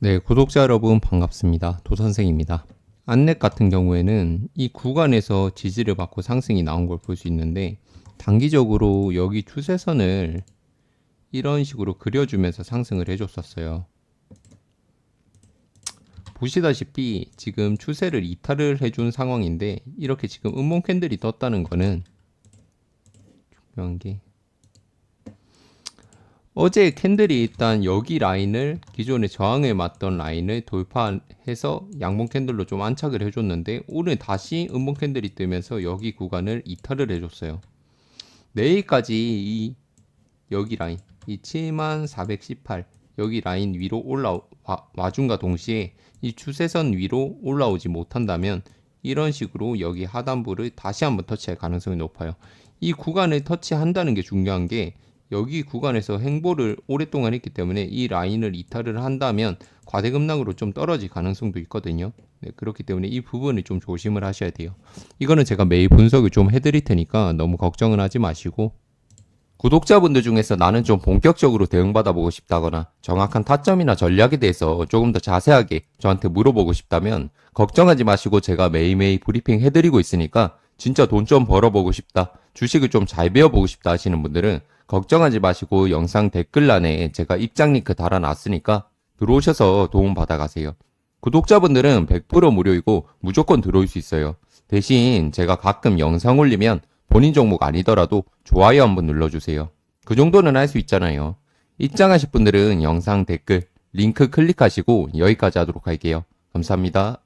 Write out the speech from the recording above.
네, 구독자 여러분 반갑습니다. 도선생입니다. 안넷 같은 경우에는 이 구간에서 지지를 받고 상승이 나온 걸 볼 수 있는데 단기적으로 여기 추세선을 이런 식으로 그려주면서 상승을 해줬었어요. 보시다시피 지금 추세를 이탈을 해준 상황인데 이렇게 지금 음봉 캔들이 떴다는 거는 중요한 게 어제 캔들이 일단 여기 라인을 기존에 저항에 맞던 라인을 돌파해서 양봉 캔들로 좀 안착을 해줬는데 오늘 다시 음봉 캔들이 뜨면서 여기 구간을 이탈을 해줬어요. 내일까지 이 여기 라인 이 7418 여기 라인 위로 올라 와준과 동시에 이 추세선 위로 올라오지 못한다면 이런 식으로 여기 하단부를 다시 한번 터치할 가능성이 높아요. 이 구간을 터치한다는 게 중요한 게 여기 구간에서 행보를 오랫동안 했기 때문에 이 라인을 이탈을 한다면 과대급락으로 좀 떨어질 가능성도 있거든요. 네, 그렇기 때문에 이 부분을 좀 조심을 하셔야 돼요. 이거는 제가 매일 분석을 좀 해드릴 테니까 너무 걱정은 하지 마시고 구독자분들 중에서 나는 좀 본격적으로 대응받아보고 싶다거나 정확한 타점이나 전략에 대해서 조금 더 자세하게 저한테 물어보고 싶다면 걱정하지 마시고 제가 매일매일 브리핑 해드리고 있으니까 진짜 돈 좀 벌어보고 싶다, 주식을 좀 잘 배워보고 싶다 하시는 분들은 걱정하지 마시고 영상 댓글란에 제가 입장 링크 달아놨으니까 들어오셔서 도움 받아가세요. 구독자분들은 100% 무료이고 무조건 들어올 수 있어요. 대신 제가 가끔 영상 올리면 본인 종목 아니더라도 좋아요 한번 눌러주세요. 그 정도는 할 수 있잖아요. 입장하실 분들은 영상 댓글, 링크 클릭하시고 여기까지 하도록 할게요. 감사합니다.